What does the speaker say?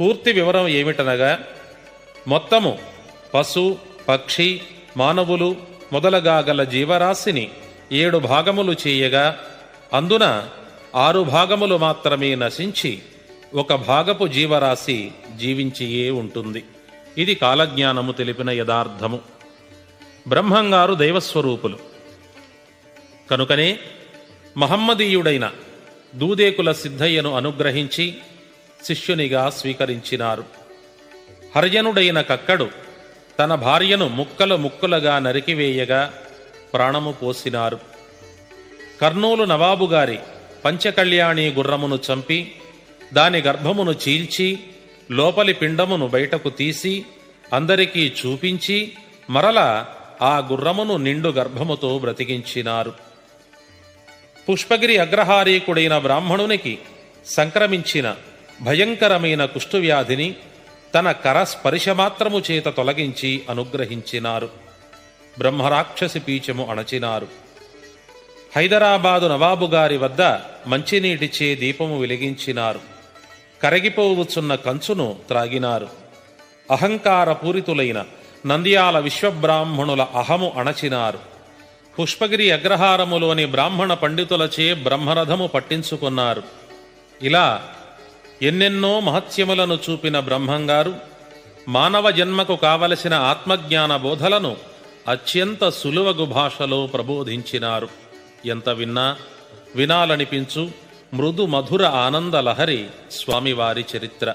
పూర్తి వివరం ఏమిటనగా మొత్తము పశు పక్షి మానవులు మొదలగా గల జీవరాశిని ఏడు భాగములు చేయగా అందున ఆరు భాగములు మాత్రమే నశించి ఒక భాగపు జీవరాశి జీవించియే ఉంటుంది. ఇది కాలజ్ఞానము తెలిపిన యథార్థము. బ్రహ్మంగారు దైవస్వరూపులు. కనుకనే మహమ్మదీయుడైన దూదేకుల సిద్ధయ్యను అనుగ్రహించి శిష్యునిగా స్వీకరించినారు. హర్యనుడైన కక్కడు తన భార్యను ముక్కలు ముక్కలుగా నరికివేయగా ప్రాణము పోసినారు. కర్నూలు నవాబు గారి పంచకళ్యాణి గుర్రమును చంపి దాని గర్భమును చీల్చి లోపలి పిండమును బయటకు తీసి అందరికీ చూపించి మరల ఆ గుర్రమును నిండు గర్భముతో బ్రతికించినారు. పుష్పగిరి అగ్రహారీకుడైన బ్రాహ్మణునికి సంక్రమించిన భయంకరమైన కుష్ఠవ్యాధిని తన కర స్పర్శమాత్రము చేత తొలగించి అనుగ్రహించినారు. బ్రహ్మరాక్షసి పీచము అణచినారు. హైదరాబాదు నవాబు గారి వద్ద మంచినీటిచే దీపము వెలిగించినారు. కరగిపోవచ్చున్న కంచును త్రాగినారు. అహంకారపూరితులైన నంద్యాల విశ్వబ్రాహ్మణుల అహము అణచినారు. పుష్పగిరి అగ్రహారములోని బ్రాహ్మణ పండితులచే బ్రహ్మరథము పట్టించుకున్నారు. ఇలా ఎన్నెన్నో మహత్యములను చూపిన బ్రహ్మంగారు మానవ జన్మకు కావలసిన ఆత్మజ్ఞాన బోధలను అత్యంత సులువగు భాషలో ప్రబోధించినారు. ఎంత విన్నా వినాలనిపించు మృదు మధుర ఆనంద లహరి స్వామివారి చరిత్ర.